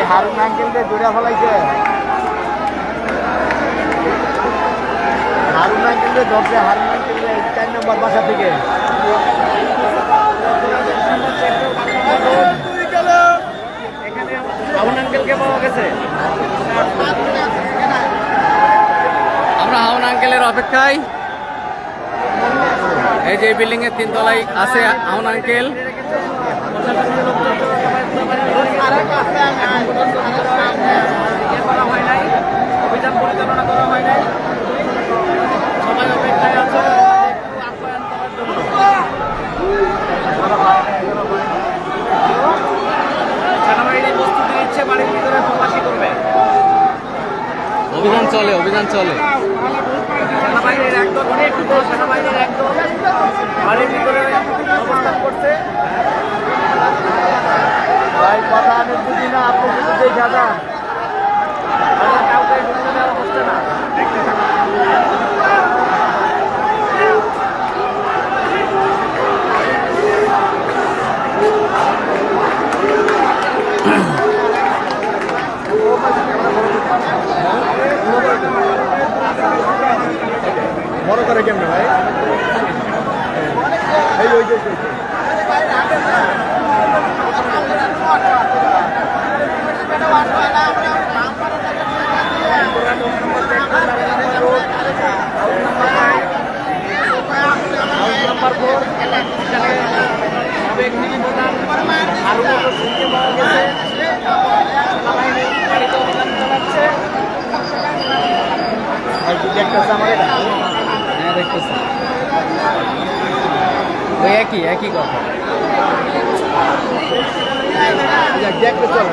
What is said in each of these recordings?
ভাই হারুন আঙ্কেলকে জোড়া ফেলাইছে। হারুন আঙ্কেলকে ধরছে, হারুন আঙ্কেলকে চার নম্বর বাসা থেকে। হাউন আঙ্কেলকে পাওয়া গেছে। আমরা হাউন আঙ্কেলের অপেক্ষায়। এই যে বিল্ডিং এর তিনতলায় আছে হাউন আঙ্কেল অভিযান পরিচালনা করা হয় নাই। সবাই অপেক্ষায় আছে। সেনাবাহিনী প্রস্তুতি নিচ্ছে বাড়ির ভিতরে প্রবাসী করবে। অভিযান চলে অভিযান চলে। সেনাবাহিনীর একদম অনেক সেনাবাহিনীর একদম বাড়ির ভিতরে অবস্থান করছে। ভাই কথা আমি বুঝি না আপনি শুধু দেখা যান আমরা কাউকে ঢুকতে দেওয়া হচ্ছে না করে কেমনে ভাই এই ওই যে আরও এটা হ্যাঁ দেখতেছি। ওই একই একই কথা। দেখতে চলো।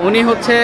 উনি হচ্ছে